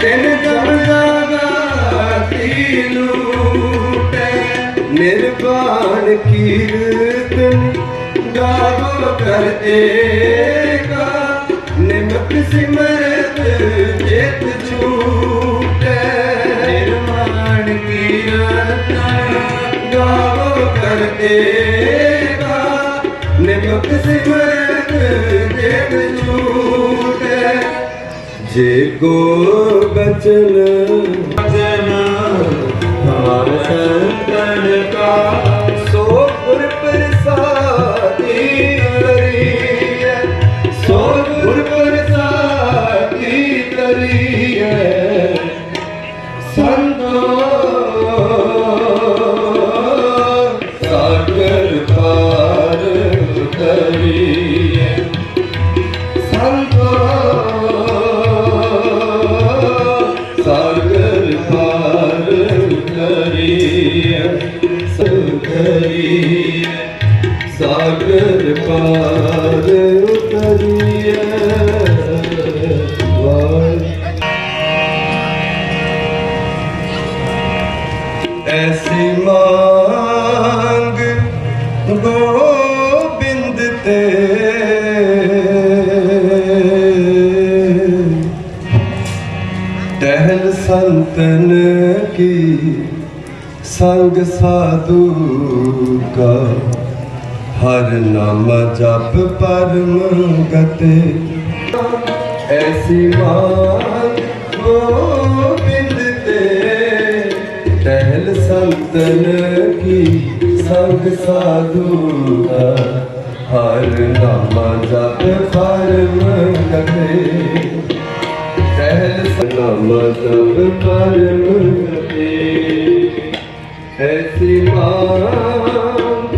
ਤਿਨ ਜਮ ਜਾਗਾਤੀ ਲੂਟੈ, ਨਿਰਵਾਣ ਕੀਰਤਨ ਗਾਵੋ ਕਰਤੇਗਾ ਨਿਮਕ ਸਿਮਰਤ ਚੇਤ ਛੂਟੈ ਨਿਰਵਾਣ ਕੀਰਤਨ ਗਾਵੋ ਕਰਤੇਗਾ ਨਿਮਕ ਸਿਮਰਤ ਚੇਤ ਛੂਟੈ ਜੇ ਕੋ ਬਚਨ ਬਚਨ ਭਾਵ ਸੰਤਨ ਕਾ ਸੋ ਗੁਰ ਪ੍ਰਸਾਦੀ ਕਰੀਐ ਸੋ ਗੁਰ ਪ੍ਰਸਾਦੀ ਕਰੀਐ ਸੰਤੋ ਸਾਗਰ ਪਾਰ ਕਰੀਐ ਸੰਤੋ ਸਾਗਰ ਪਾਰ ਉਤਰੀਐ ਵਾਹਿ। ਐਸੀ ਮੰਗ ਗੋਬਿੰਦ ਤੇ। ਟਹਿਲ ਸੰਤਨ ਕੀ ਸੰਗ ਸਾਧੂ ਕਾ। ਹਰ ਨਾਮ ਜਪ ਪਰਮ ਗਤੇ ਐਸੀ ਮਾਨ ਗੋਬਿੰਦ ਤੇ ਟਹਿਲ ਸੰਤਨ ਕੀ ਸੰਗ ਸਾਧੂ ਦਾ। ਹਰ ਨਾਮ ਜਪ ਪਰਮ ਗਤੇ ਟਹਿਲ ਨਾਮ ਜਪ ਪਰਮ ਗਤੇ ਐਸੀ ਮਾਨ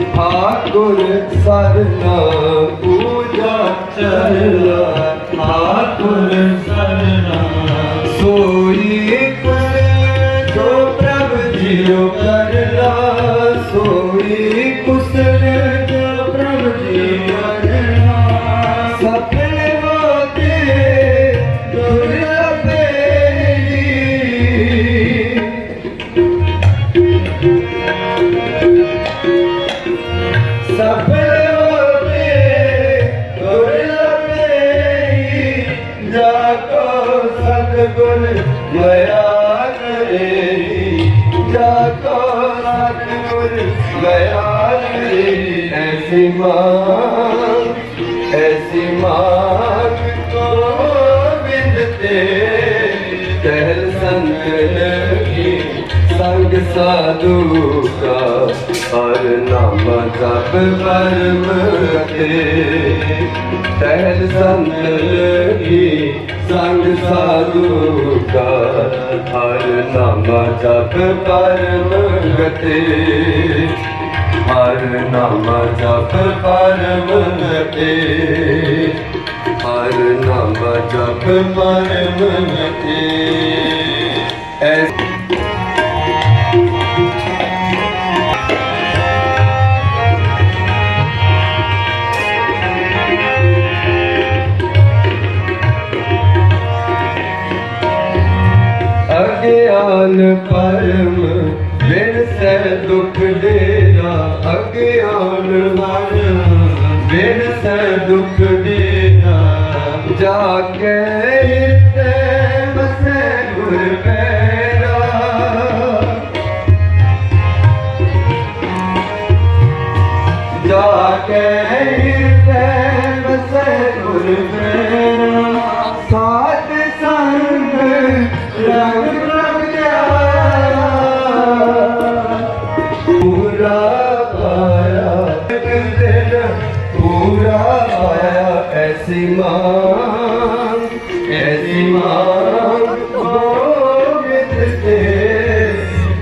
ਮਾਨ ਗੋਬਿੰਦ ਤੇ ਪੂਜਾ ਚਰਨਾ ਠਾਕੁਰ ਸਰਨਾ ਪੂਜਾ ਚਰਨਾ ਠਾਕੁਰ ਸਰਨਾ ਸੋਈ ਸਤਗੁਰ ਮਿਆ ਕਰੇ ਐਸੀ ਮਾਂ ਐਸੀ ਮਾਂ ਗੋਬਿੰਦ ਤੇ ਕਹਿਲ ਸੰਗ ਲਗੀ ਸੰਗ ਸਾਧੂ ਕਾ ਹਰ ਨਾਮ ਜਪ ਪਰਮ ਤੇ ਕਹਿਲ ਸੰਗ ਲਗੀ ਸੰਗ ਸਾਧੂ ਕਾ ਹਰ ਨਾਮ ਜਪ ਪਰਮ ਹਰ ਨਾਮ ਜਪ ਪਰਮ ਗਤੇ ਹਰ ਨਾਮ ਜਪ ਪਰਮ ਗਤੇ ਐਸ ਅਗਿਆਨ ਪਰਮ, ਬਿਨ ਸੈ ਦੁਖ ਡੇਰਾ ਅਗਿਆਨ ਪਰਮ ਬਿਨ ਸੈ ਦੁਖ ਡੇਰਾ ਜਾ ਕੇ ਹਿਰਦੈ ਵਸੈ ਗੁਰ ਪੈਰਾ ਜਾ ਕੇ ਹਿਰਦੈ ਵਸੈ ਗੁਰ ਪੈਰਾ ਪੂਰਾ ਪਾਇਆ, ਦਿਲ ਪੂਰਾ ਪਾਇਆ ਐਸੀ ਮਾਂ ਐਸੀ ਮਾਂ ਗੋਬਿੰਦ ਤੇ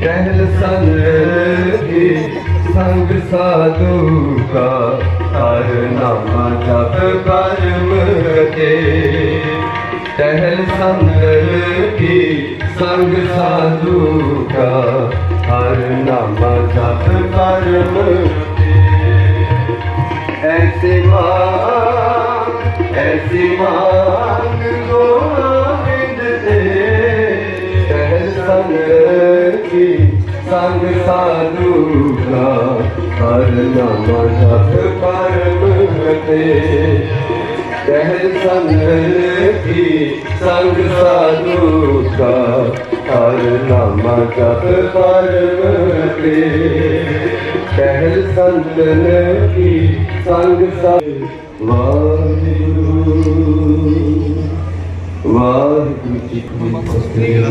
ਕਹਿਲ ਸੰਗ ਕੀ ਸੰਗ ਸਾਧੂ ਕਾ ਹਰ ਨਾਮ ਜਪ ਕਰਮ ਰਤੇ ਟਹਿਲ ਸੰਗਲ ਕੀ ਸੰਗ ਸਾਧੂ ਕਾ ਹਰ ਨਾਮ ਜਪ ਕਰਮ ਰਤੇ ਐਸੀ ਮਾਂ ਐਸੀ ਮਾਂ ਗੋਬਿੰਦ ਦੇ ਸਹਿ ਸੰਗ ਕੀ ਸੰਗ ਸਾਧੂ ਦਾ। ਹਰ ਨਾਮ ਜਪ ਪਰਮ ਤੇ। ਸਹਿ ਸੰਗ ਕੀ ਸੰਗ ਸਾਧੂ ਦਾ ਹਰ ਨਾਮ ਜਪ ਪਰਮ ਤੇ ਪਹਿਲ ਸੰਤਨ ਕੀ ਸੰਗ ਸਾ ਵਾਹਿਗੁਰੂ ਵਾਹਿਗੁਰੂ ਜੀ ਕੀ ਫਤਿਹ।